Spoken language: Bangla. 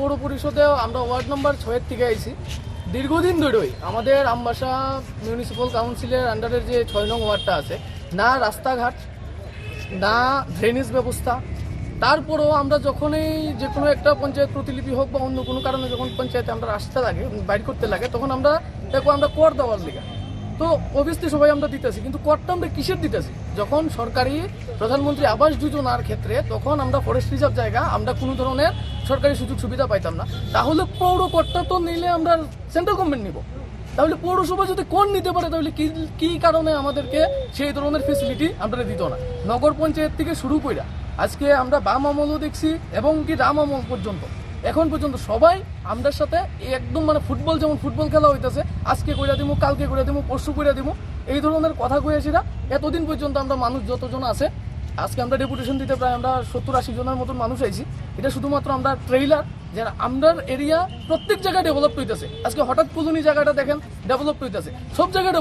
পৌর পরিষদে আমরা ওয়ার্ড নম্বর ছয়ের থেকে আইছি। দীর্ঘদিন ধরেই আমাদের আমবাসা মিউনিসিপ্যাল কাউন্সিলের আন্ডারের যে ছয় নং ওয়ার্ডটা আছে, না রাস্তাঘাট, না ড্রেনেজ ব্যবস্থা, তারপরেও আমরা যখনই যে কোনো একটা পঞ্চায়েত প্রতিলিপি হোক বা অন্য কোনো কারণে যখন পঞ্চায়েতে আমরা আসতে লাগে, বাইর করতে লাগে, তখন আমরা দেখো আমরা কর দেওয়ার লিগা। তো অবভিয়াসলি সবাই আমরা দিতেছি, কিন্তু করটা আমরা কিসের দিতেছি? যখন সরকারি প্রধানমন্ত্রী আবাস যোজনার ক্ষেত্রে, তখন আমরা ফরেস্ট রিজার্ভ জায়গা, আমরা কোনো ধরনের সরকারি সুযোগ সুবিধা পাইতাম না, তাহলে পৌর করটা তো নিলে আমরা সেন্ট্রাল গভর্নমেন্ট নিব। তাহলে পৌরসভা যদি কোন নিতে পারে, তাহলে কি কি কারণে আমাদেরকে সেই ধরনের ফেসিলিটি আমরা দিত না? নগর পঞ্চায়েত থেকে শুরু কইরা আজকে আমরা বাম আমলও দেখছি এবং কি রাম আমল পর্যন্ত। এখন পর্যন্ত সবাই আমাদের সাথে একদম মানে ফুটবল যেমন ফুটবল খেলা হইতেছে, আজকে কইরা দিমু, কালকে কইরা দিব পরশু কইরা দিমু, এই ধরনের কথা কইয়াছিরা এতদিন পর্যন্ত আমরা মানুষ যতজন আছে আজকে আমরা ডেপুটেশন দিতে প্রায় আমরা সত্তর আশি জনের মতন মানুষ আইছি। এটা শুধুমাত্র আমরা ট্রেইলার যে আমরার এরিয়া প্রত্যেক জায়গায় ডেভেলপ হইতেছে। আজকে হঠাৎ পুজোনি জায়গাটা দেখেন ডেভেলপ হইতেছে। সব জায়গায়